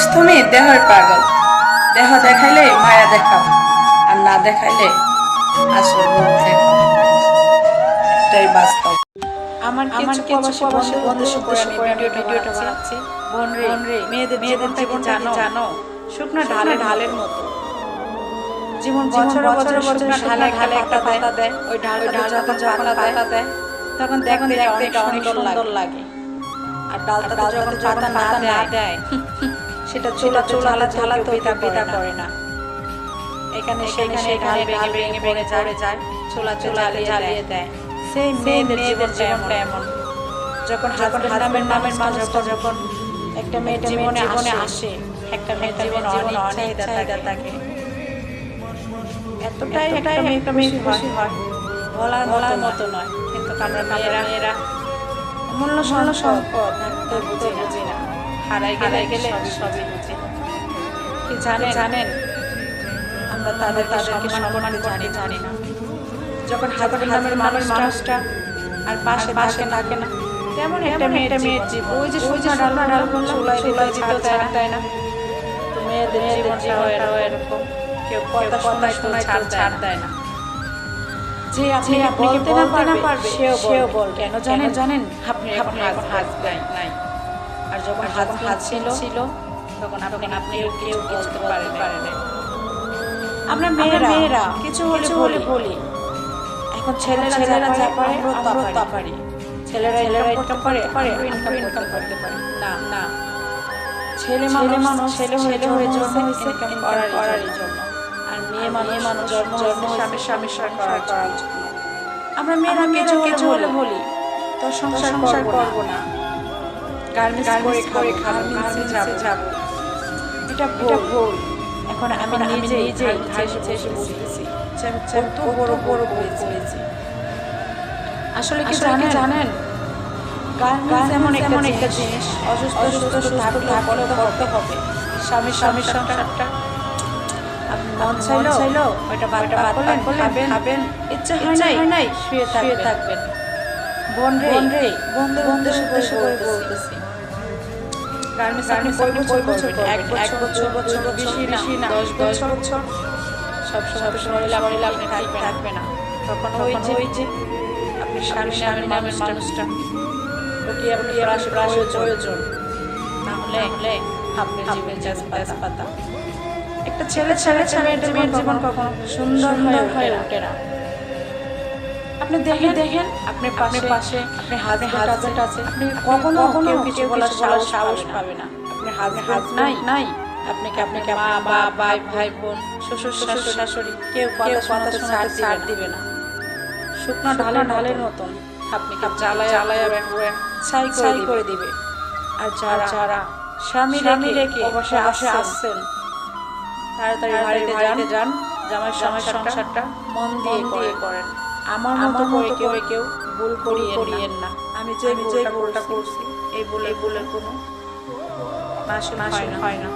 মানুষ তুমি দেহের পাগল। দেহ দেখাইলে মায়া দেখাও আর না দেখাইলে আসল এটাই বাস্তব। আমার কিছু কিছু বন্ধু বন্ধু করে আমি ভিডিওটা ভিডিওটা বানাচ্ছি। বোন রে মেয়েদের মেয়েদের জীবন জানো? জানো? শুকনো ঢালে ঢালের মতো। জীবন বছর বছর বছর ঢালে ঢালে একটা পাতা দেয়। ওই ঢাল ঢাল যখন যখন পাতা দেয় তখন দেখতে অনেক সুন্দর লাগে। আর ডালটা যখন পাতা না দেয় সেটা চোলা চোলা ঝালা তো পিতা করে না। এখানে সেখানে ঢাল ভেঙে ভেঙে ভেঙে ঝরে যায় চোলা চোলা জ্বালিয়ে দেয়। সেই মেয়েদের জীবনটা এমন। এমন। যখন যখন হারামের নামের মানুষটা যখন একটা মেয়ের জীবনে জীবনে আসে। একটা মেয়ের জীবনে অনেক অনেক চাহিদা থাকে। এতটাই একটা মেয়ে একটা মেয়ে খুশি হয়। বলার বলার মতো নয়। কিন্তু আমরা মেয়েরা মেয়েরা মূল্য স্বর্ণ সম্পদ বুঝি বুঝি না। হারাই গেলে গেলে সবই বুঝি কি জানেন? জানেন? আমরা তাদের তাদেরকে সম্মান জানি জানি না। যখন হাজার নামের মানুষ মানুষটা আর পাশে পাশে থাকে না। তেমন একটা মেয়ের মেয়ের জীবন। ওই যে ওই যে ডাল ডাল বললাম চুলাই চুলাই দিতে দেয় দেয় না। তো মেয়েদের জীবনটা এরকম। কেউ কথা কথায় শোনায় ছাড় ছাড় দেয় না। যে আপনি আপনি বলতে না পারবে সেও সেও বল কেন জানেন? জানেন? আপনি আপনি এখন নাই আর যখন হাত হাত ছিল ছিল তখন আপনি আপনি কেউ বলতে পারেন পারেন আমরা মেয়েরা মেয়েরা কিছু হলে বলে। বলি। এখন ছেলেরা ছেলেরা যা পারে আমরা তা পারি ছেলেরা ছেলেরা ইনকাম করে পারে আমরা ইনকাম করতে পারি। না না। ছেলে মানুষ ছেলে হয়ে হয়ে জন্ম হয়েছে ইনকাম করার জন্য। আর মেয়ে মানুষ মানুষ জন্ম জন্ম স্বামী স্বামী করার জন্য। আমরা মেয়েরা মেয়েরা কিছু হলে বলি তো সংসার সংসার করব না। গার্মেন্টস করে করে গার্মেন্টসে যাব। যাব। এটা ভুল। এখন আমি নিজে নিজে ঘাসে এসে বুঝতেছি যে আমি কত বড় বড় ভুল করেছি আসলে কি জানেন? জানেন গার্মেন্টস এমন একটা একটা জিনিস অসুস্থ অসুস্থ থাকলে তো করতে হবে। স্বামী স্বামীর সংসারটা। আপনি মন চাইলো ওইটা বারোটা বাদ করলেন খাবেন। ইচ্ছা হয় নাই শুয়ে থাকবেন। বোন রে বোন রে বন্ধু বন্ধু উদ্দেশ্য করে বলতেছি। গার্মেন্টস আপনি কয় বছর বছর এক এক বছর বছর বেশি বেশি না। দশ দশ বছর। সব সময় শরীর মরিলে আপনি থাকবে থাকবে না। তখন ওই যে ওই যে আপনি স্বামী স্বামীর নামের মানুষটা। ওটি আপনি রাশ প্রয়োজন। না হলে হলে আপনি জীবন যাস পাতা একটা ছেলে ছেলে ছেলে জীবন কখনো সুন্দর হয়ে ওঠে না। আপনি দেখেন দেখেন আপনি পাশে পাশে আপনি হাতে হাজবেন্ড আছে আপনি কখনো কখনো কিছু বলার সাহস সাহস পাবে না। আপনি হাতে হাত নাই নাই। আপনি আপনাকে আপনাকে মা বা ভাই ভাই বোন শ্বশুর শাশুড়ি শাশুড়ি কেউ কথা কথা শোনাতে ছাড় দিবে না। শুকনো ঢালে ঢালের মতন। আপনি কাপ জ্বালায় জ্বালায় ছাই ছাই করে দিবে। আর যারা যারা স্বামী স্বামী রেখে অবশ্যই আসে আসছেন তাড়াতাড়ি বাড়িতে যান জামাই সময় সংসারটা মন দিয়ে দিয়ে করেন। আমার মতো করে কেউ কেউ ভুল করি করিয়েন না। আমি যে যে ভুলটা করছি এই ভুলের ভুলের কোনো মাসে মাসে হয় না।